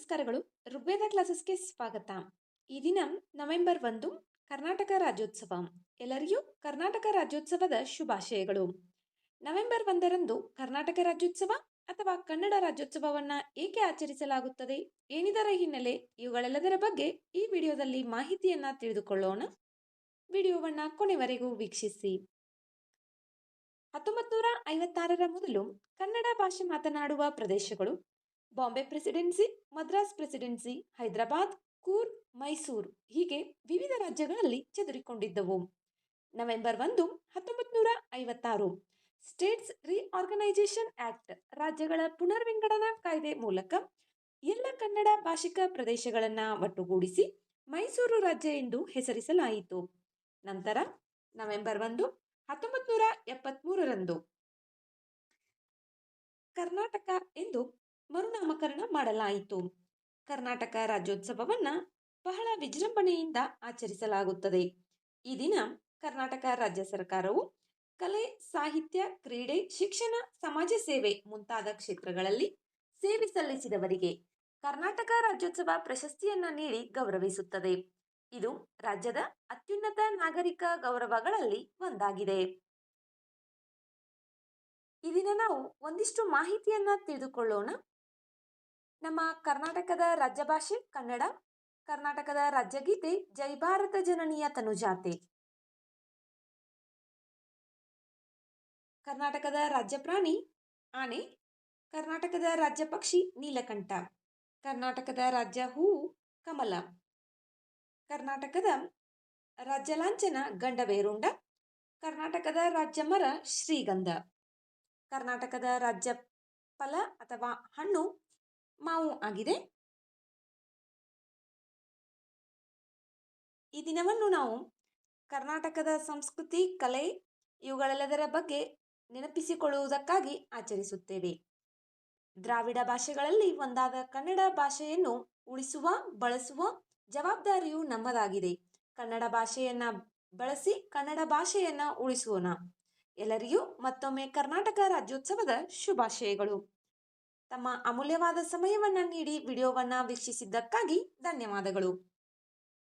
ನಮಸ್ಕಾರಗಳು. ಋಗ್ವೇದ ಕ್ಲಾಸಸ್ಗೆ ಸ್ವಾಗತ. ಈ ದಿನ ನವೆಂಬರ್ ಒಂದು, ಕರ್ನಾಟಕ ರಾಜ್ಯೋತ್ಸವ. ಎಲ್ಲರಿಗೂ ಕರ್ನಾಟಕ ರಾಜ್ಯೋತ್ಸವದ ಶುಭಾಶಯಗಳು. ನವೆಂಬರ್ ಒಂದರಂದು ಕರ್ನಾಟಕ ರಾಜ್ಯೋತ್ಸವ ಅಥವಾ ಕನ್ನಡ ರಾಜ್ಯೋತ್ಸವವನ್ನ ಏಕೆ ಆಚರಿಸಲಾಗುತ್ತದೆ? ಏನಿದರ ಹಿನ್ನೆಲೆ? ಇವುಗಳೆಲ್ಲದರ ಬಗ್ಗೆ ಈ ವಿಡಿಯೋದಲ್ಲಿ ಮಾಹಿತಿಯನ್ನ ತಿಳಿದುಕೊಳ್ಳೋಣ. ವಿಡಿಯೋವನ್ನ ಕೊನೆವರೆಗೂ ವೀಕ್ಷಿಸಿ. ಹತ್ತೊಂಬತ್ತು ನೂರ ಐವತ್ತಾರರ ಮೊದಲು ಕನ್ನಡ ಭಾಷೆ ಮಾತನಾಡುವ ಪ್ರದೇಶಗಳು ಬಾಂಬೆ ಪ್ರೆಸಿಡೆನ್ಸಿ ಮದ್ರಾಸ್ ಪ್ರೆಸಿಡೆನ್ಸಿ ಹೈದರಾಬಾದ್, ಕೂರ್, ಮೈಸೂರು ಹೀಗೆ ವಿವಿಧ ರಾಜ್ಯಗಳಲ್ಲಿ ಚದುರಿಕೊಂಡಿದ್ದವು. ನವೆಂಬರ್ ಒಂದು ಹತ್ತೊಂಬತ್ತು ನೂರ ಐವತ್ತಾರು. ಸ್ಟೇಟ್ಸ್ ರಿಆರ್ಗನೈಸೇಷನ್ ಆಕ್ಟ್ ರಾಜ್ಯಗಳ ಪುನರ್ವಿಂಗಡನಾ ಕಾಯ್ದೆ ಮೂಲಕ ಎಲ್ಲ ಕನ್ನಡ ಭಾಷಿಕ ಪ್ರದೇಶಗಳನ್ನು ಒಟ್ಟುಗೂಡಿಸಿ ಮೈಸೂರು ರಾಜ್ಯ ಎಂದು ಹೆಸರಿಸಲಾಯಿತು. ನಂತರ ನವೆಂಬರ್ ಒಂದು ಹತ್ತೊಂಬತ್ತು ನೂರ ಎಪ್ಪತ್ತ್ಮೂರರಂದು ಕರ್ನಾಟಕ ಎಂದು ಮರುನಾಮಕರಣ ಮಾಡಲಾಯಿತು. ಕರ್ನಾಟಕ ರಾಜ್ಯೋತ್ಸವವನ್ನ ಬಹಳ ವಿಜೃಂಭಣೆಯಿಂದ ಆಚರಿಸಲಾಗುತ್ತದೆ. ಈ ದಿನ ಕರ್ನಾಟಕ ರಾಜ್ಯ ಸರ್ಕಾರವು ಕಲೆ, ಸಾಹಿತ್ಯ, ಕ್ರೀಡೆ, ಶಿಕ್ಷಣ, ಸಮಾಜ ಸೇವೆ ಮುಂತಾದ ಕ್ಷೇತ್ರಗಳಲ್ಲಿ ಸೇವೆ ಸಲ್ಲಿಸಿದವರಿಗೆ ಕರ್ನಾಟಕ ರಾಜ್ಯೋತ್ಸವ ಪ್ರಶಸ್ತಿಯನ್ನ ನೀಡಿ ಗೌರವಿಸುತ್ತದೆ. ಇದು ರಾಜ್ಯದ ಅತ್ಯುನ್ನತ ನಾಗರಿಕ ಗೌರವಗಳಲ್ಲಿ ಒಂದಾಗಿದೆ. ಈ ದಿನ ನಾವು ಒಂದಿಷ್ಟು ಮಾಹಿತಿಯನ್ನ ತಿಳಿದುಕೊಳ್ಳೋಣ. ನಮ್ಮ ಕರ್ನಾಟಕದ ರಾಜ್ಯ ಭಾಷೆ ಕನ್ನಡ, ಕರ್ನಾಟಕದ ರಾಜ್ಯಗೀತೆ ಜೈ ಭಾರತ ಜನನಿಯ ತನುಜಾತೆ. ಕರ್ನಾಟಕದ ರಾಜ್ಯ ಪ್ರಾಣಿ ಆನೆ, ಕರ್ನಾಟಕದ ರಾಜ್ಯ ಪಕ್ಷಿ ನೀಲಕಂಠ, ಕರ್ನಾಟಕದ ರಾಜ್ಯ ಹೂವು ಕಮಲ, ಕರ್ನಾಟಕದ ರಾಜ್ಯ ಲಾಂಛನ ಗಂಡಬೇರುಂಡ ಕರ್ನಾಟಕದ ರಾಜ್ಯ ಮರ ಶ್ರೀಗಂಧ, ಕರ್ನಾಟಕದ ರಾಜ್ಯ ಫಲ ಅಥವಾ ಹಣ್ಣು ಮಾವು ಆಗಿದೆ. ಈ ದಿನವನ್ನು ನಾವು ಕರ್ನಾಟಕದ ಸಂಸ್ಕೃತಿ, ಕಲೆ ಇವುಗಳೆಲ್ಲದರ ಬಗ್ಗೆ ನೆನಪಿಸಿಕೊಳ್ಳುವುದಕ್ಕಾಗಿ ಆಚರಿಸುತ್ತೇವೆ. ದ್ರಾವಿಡ ಭಾಷೆಗಳಲ್ಲಿ ಒಂದಾದ ಕನ್ನಡ ಭಾಷೆಯನ್ನು ಉಳಿಸುವ, ಬಳಸುವ ಜವಾಬ್ದಾರಿಯು ನಮ್ಮದಾಗಿದೆ. ಕನ್ನಡ ಭಾಷೆಯನ್ನ ಬಳಸಿ ಕನ್ನಡ ಭಾಷೆಯನ್ನ ಉಳಿಸೋಣ. ಎಲ್ಲರಿಗೂ ಮತ್ತೊಮ್ಮೆ ಕರ್ನಾಟಕ ರಾಜ್ಯೋತ್ಸವದ ಶುಭಾಶಯಗಳು. ತಮ್ಮ ಅಮೂಲ್ಯವಾದ ಸಮಯವನ್ನು ನೀಡಿ ವಿಡಿಯೋವನ್ನು ವೀಕ್ಷಿಸಿದ್ದಕ್ಕಾಗಿ ಧನ್ಯವಾದಗಳು.